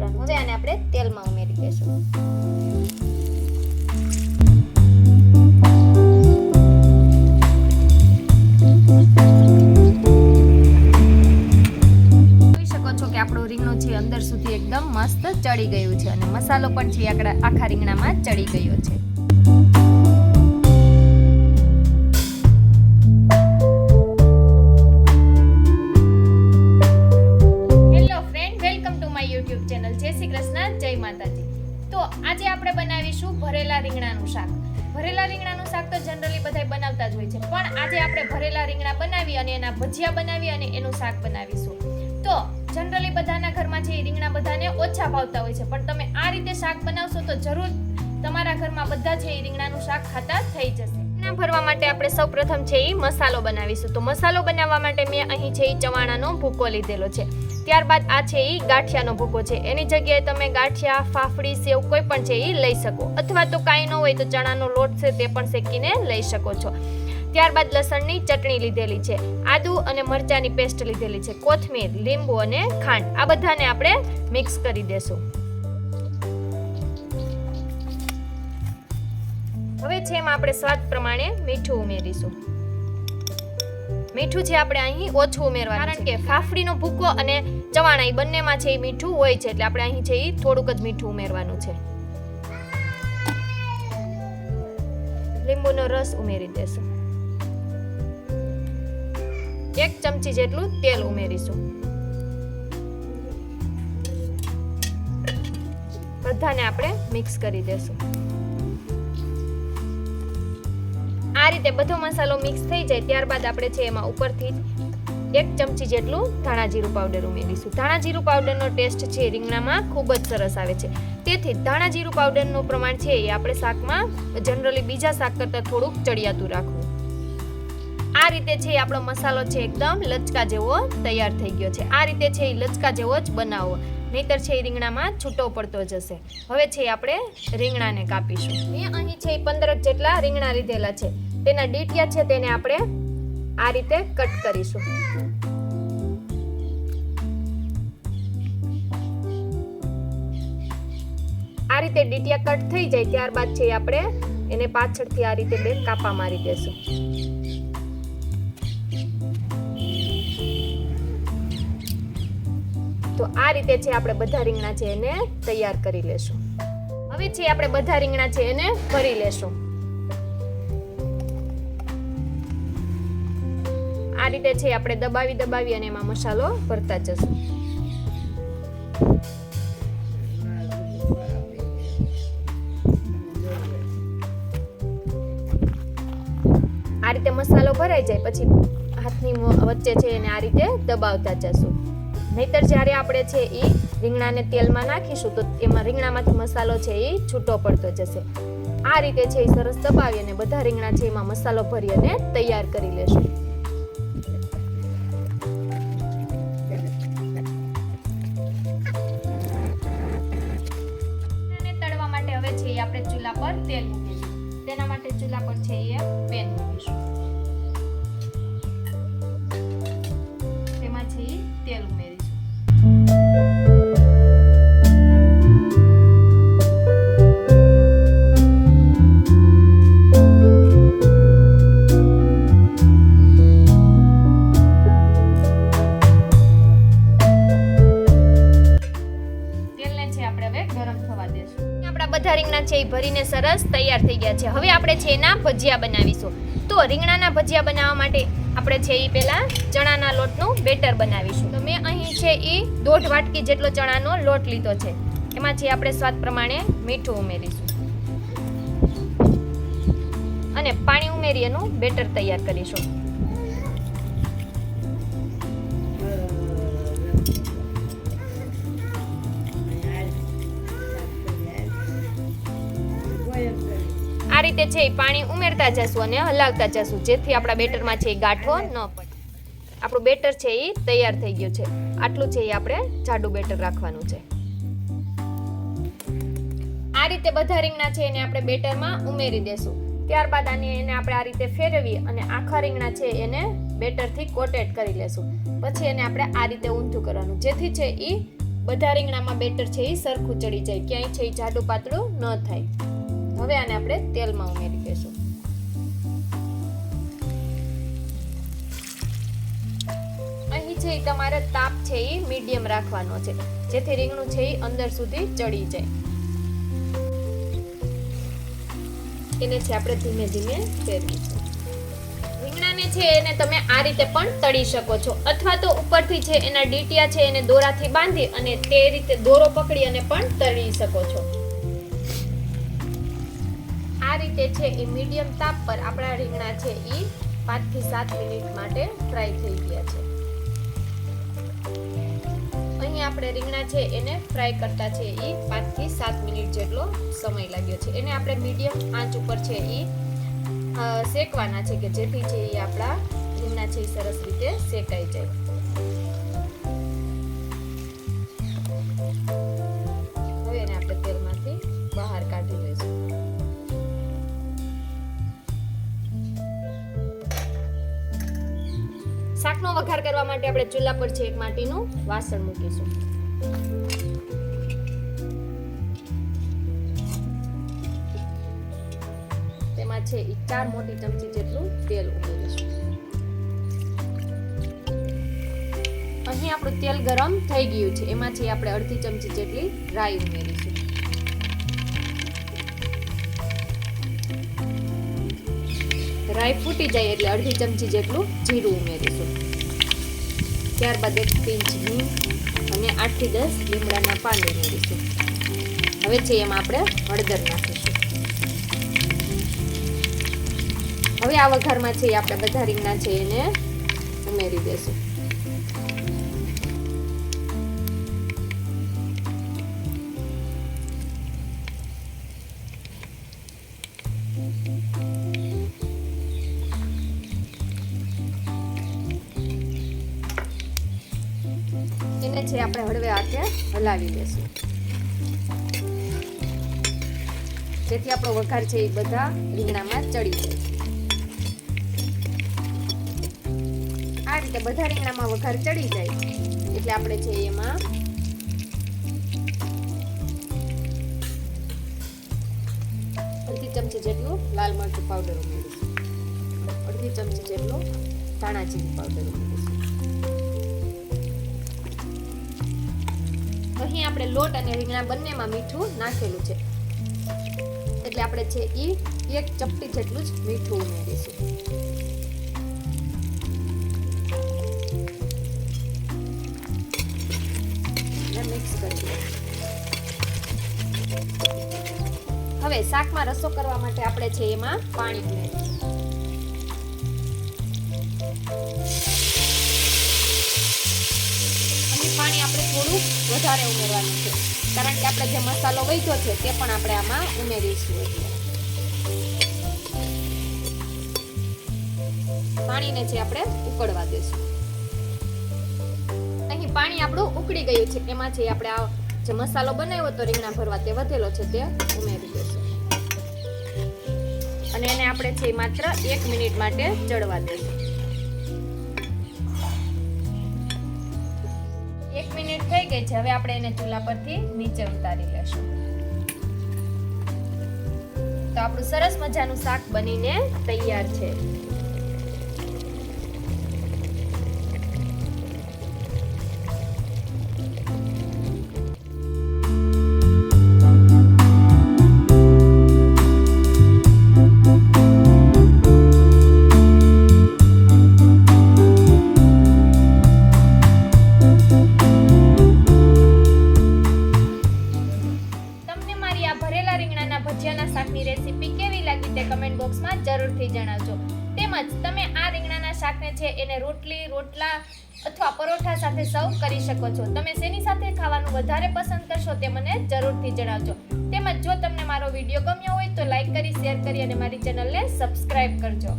કરવાનું હવે આને આપણે તેલમાં ઉમેરી દઈશું. આપણું રીંગણું છે અંદર સુધી એકદમ મસ્ત ચડી ગયું છે અને મસાલો પણ છે આખા રીંગણામાં ચડી ગયો છે. ચેનલ જય માતાજી. તો આજે આપણે બનાવીશું ભરેલા રીંગણાનું શાક. ભરેલા રીંગણાનું શાક તો જનરલી બધા બનાવતા જ હોય છે, પણ આજે આપણે ભરેલા રીંગણા બનાવી અને એના ભજીયા બનાવી અને એનું શાક બનાવીશું. તો જનરલી બધાના ઘરમાં જે રીંગણા બધાને ઓછા ભાવતા હોય છે, પણ તમે આ રીતે શાક બનાવશો તો જરૂર તમારા ઘરમાં બધા જે એ રીંગણાનું શાક ખાતા થઈ જશે. રીંગણા ભરવા માટે આપણે સૌપ્રથમ છે એ મસાલો બનાવીશું. તો મસાલો બનાવવા માટે મેં અહીં છે એ ચવાણાનો ભૂકો લીધેલો છે. ત્યારબાદ આ છે એ ગાંઠિયાનો ભૂકો છે. એની જગ્યાએ તમે ગાંઠિયા, ફાફડી, સેવ કોઈ પણ છે એ લઈ શકો. અથવા તો કાંઈ ન હોય તો ચણાનો લોટ છે તે પણ શેકીને લઈ શકો છો. ત્યારબાદ લસણની ચટણી લીધેલી છે. આદુ અને મરચાંની પેસ્ટ લીધેલી છે. કોથમીર, લીંબુ અને ખાંડ. આ બધાને આપણે મિક્સ કરી દેશું. હવે છે એમાં આપણે સ્વાદ પ્રમાણે મીઠું ઉમેરીશું. મીઠું છે આપણે અહીં ઓછું ઉમેરવાનું કારણ કે ફાફડીનો ભૂકો અને ચવાણા એ બંનેમાં છે એ મીઠું હોય છે, એટલે આપણે અહીં છે એ થોડુંક જ મીઠું ઉમેરવાનું છે. લીંબુનો રસ ઉમેરી દેશું. એક ચમચી જેટલું તેલ ઉમેરીશું. બધાને આપણે મિક્સ કરી દેશું. આ રીતે બધો મસાલો મિક્સ થઈ જાય ત્યારબાદ આપણે છે એમાં ઉપરથી એક ચમચી જેટલું ધાણા જીરું પાવડર ઉમેરીશું. ધાણા જીરું પાવડરનો ટેસ્ટ છે રીંગણામાં ખૂબ જ સરસ આવે છે. તેથી ધાણા જીરું પાવડરનું પ્રમાણ છે એ આપણે શાકમાં જનરલી બીજા શાક કરતાં થોડુંક ચડિયાતું રાખવું. આ રીતે છે આપણો મસાલો છે એકદમ લચકા જેવો તૈયાર થઈ ગયો છે. આ રીતે છે એ લચકા જેવો જ બનાવો. નહીતર છે એ રીંગણામાં છૂટો પડતો જશે. હવે છે આપણે રીંગણાને કાપીશું. મેં અહીં છે પંદર જેટલા રીંગણા લીધેલા છે. તેના ડીટિયા છે તેને આપણે આ રીતે કટ કરીશું. આ રીતે ડીટિયા કટ થઈ જાય ત્યારબાદ છે આપણે એને પાછળથી આ રીતે બે કાપા મારી દેશું. તો આ રીતે છે આપણે બધા રીંગણા છે એને તૈયાર કરી લેશું. હવે છે આપણે બધા રીંગણા છે એને ભરી લેશું. રીતે છે આપણે દબાવી દબાવી અને એમાં મસાલો ભરતા જશું. આ રીતે મસાલો ભરાઈ જાય, પછી હાથની વચ્ચે છે એને આ રીતે દબાવતા જશું. નહીતર જ્યારે આપણે છે એ રીંગણાને તેલમાં નાખીશું, તો એમાં રીંગણામાંથી મસાલો છે એ છૂટો પડતો જશે. આ રીતે છે એ સરસ દબાવી અને બધા રીંગણા છે એમાં મસાલો ભરી અને તૈયાર કરી લેશું. હવે છે એ આપણે ચૂલા પર તેલ મૂકીશું તેના માટે ચૂલા પર છે એ પેન મૂકીશું તેમાં છે એ તેલ ઉમેરીશું એ ભરીને સરસ તૈયાર થઈ ગયા છે. હવે આપણે છે એના ભજીયા બનાવીશું. તો રીંગણાના ભજીયા બનાવવા માટે આપણે છે એ પહેલાં ચણાના લોટનું બેટર બનાવીશું. તો મેં અહીં છે એ દોઢ વાટકી જેટલો ચણાનો લોટ લીધો છે. એમાં છે આપણે સ્વાદ પ્રમાણે મીઠું ઉમેરીશું. અને પાણી ઉમેરી એનું બેટર તૈયાર કરીશું. આ રીતે છે એ પાણી ઉમેરતા જશું અને હલાવતા જશું. જેથી આપણા બેટરમાં છે એ ગાંઠો ન પડે. આપણું બેટર છે એ તૈયાર થઈ ગયું છે. આટલું છે એ આપણે જાડું બેટર રાખવાનું છે. આ રીતે બધા રીંગણા છે એને આપણે બેટરમાં ઉમેરી દેશું. ત્યારબાદ આને એને આપણે આ રીતે ફેરવી અને આખા રીંગણા છે એને બેટરથી કોટેડ કરી લેશું. પછી એને આપણે આ રીતે ઊંધું કરવાનું. જેથી છે એ બધા રીંગણામાં બેટર છે એ સરખું ચડી જાય. ક્યાંય છે એ જાડું પાતળું ન થાય. હવે આને આપણે તેલમાં ઉમેરી દઈશું. અહીં છે તમારે તાપ છે એ મીડિયમ રાખવાનો છે. જેથી રીંગણું છે એ અંદર સુધી ચડી જાય. એને છે આપણે ધીમે ધીમે ફેરવીશું. રીંગણાને છે એને તમે આ રીતે પણ તળી શકો છો. અથવા તો ઉપરથી છે એના ડીટિયા છે એને દોરાથી બાંધી અને તે રીતે દોરો પકડી અને પણ તળી શકો છો. રીતે છે એ મીડિયમ તાપ પર આપણા રીંગણા છે એ પાંચથી સાત મિનિટ માટે ફ્રાય થઈ ગયા છે. અહીં આપણે રીંગણા છે એને ફ્રાય કરતા છે એ પાંચથી સાત મિનિટ જેટલો સમય લાગ્યો છે. એને આપણે મીડિયમ આંચ ઉપર છે એ શેકવાના છે કે જેથી છે એ આપણા રીંગણા છે એ સરસ રીતે શેકાઈ જાય. શાકનો વઘાર કરવા માટે આપણે ચૂલા પર છે એક માટીનું વાસણ મૂકીશું. તેમાં છે ચાર મોટી ચમચી જેટલું તેલ ઉમેરીશું. અહીં આપણું તેલ ગરમ થઈ ગયું છે. એમાં છે આપણે અડધી ચમચી જેટલી રાઈ ઉમેરીશું. રાઈ ફૂટી જાય એટલે અડધી ચમચી જેટલું જીરું ઉમેરીશું. ત્યારબાદ એક પિંચ હિંગ અને આઠથી દસ લીમડાના પાન ઉમેરીશું હવે છે એમાં આપણે હળદર નાખીશું. હવે આ વઘારમાં છે આપણે બધા રીંગણા છે એને ઉમેરી દેશું. એને છે આપણે હળવે હાથે હલાવી દેશું જેથી આપણો વઘાર છે એ બધા રીંગણામાં ચડી જાય. આ રીતે બધા રીંગણામાં વઘાર ચડી જાય. એટલે આપણે છે એમાં અડધી ચમચી જેટલું લાલ મરચું પાવડર ઉમેરીશું. અડધી ચમચી જેટલું ધાણા જીરું પાવડર ઉમેરીશું. અહીં આપણે લોટ અને રીંગણા બંનેમાં મીઠું નાખેલું છે. એટલે આપણે છે એ એક ચપટી જેટલું જ મીઠું ઉમેરીશું. હવે શાકમાં રસો કરવા માટે આપણે છે એમાં પાણી ઉમેરીશું. વધારે ઉમેરવાનું છે. કારણ કે આપણે જે મસાલો વૈધો છે તે પણ આપણે આમાં ઉમેરીશું. પાણીને છે આપણે ઉકળવા દેશું. અહીં પાણી આપણું ઉકળી ગયું છે. એમાં છે આપણે આ જે મસાલો બનાવ્યો તો રીંગણા ભરવા તે વધેલો છે તે ઉમેરી દેશું. અને એને આપણે છે માત્ર એક મિનિટ માટે ચડવા દેશું. એક મિનિટ થઈ ગઈ છે. હવે આપણે એને ચૂલા પરથી નીચે ઉતારી લેશું. તો આપણું સરસ મજાનું શાક બનીને તૈયાર છે. રેસીપી કેવી લાગી તે કમેન્ટ બોક્સમાં જરૂરથી જણાવજો. તેમજ તમે આ રીંગણાના શાકને છે એને રોટલી, રોટલા અથવા પરોઠા સાથે સર્વ કરી શકો છો. તમે શેની સાથે ખાવાનું વધારે પસંદ કરશો તે મને જરૂરથી જણાવજો. તેમજ જો તમને મારો વીડિયો ગમ્યો હોય તો લાઈક કરી શેર કરી અને મારી ચેનલને સબસ્ક્રાઈબ કરજો.